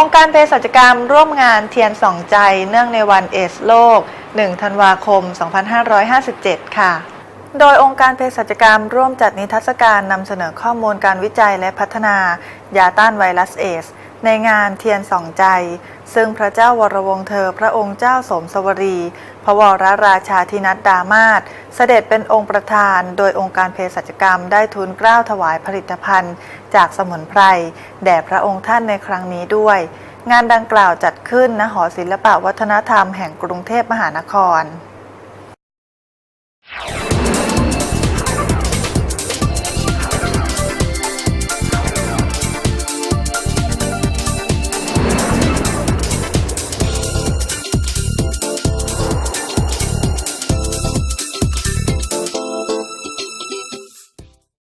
องค์การเภสัชกรรมร่วมงานเทียนสองใจเนื่องในวันเอสโลก 1 ธันวาคม 2557 ค่ะ โดยองค์การเภสัชกรรมร่วมจัดนิทรรศการนำเสนอข้อมูลการวิจัยและพัฒนายาต้านไวรัสเอส ในงานเทียนสองใจ ซึ่งพระเจ้าวรวงศ์เธอพระองค์เจ้าสมสวรี พระวรราชาธินัดดามาศเสด็จเป็นองค์ประธาน โดยองค์การเภสัชกรรมได้ทูลเกล้าถวายผลิตภัณฑ์ จากสมุนไพรแด่พระองค์ท่านในครั้งนี้ด้วย งานดังกล่าวจัดขึ้นณหอศิลปะวัฒนธรรมแห่งกรุงเทพมหานคร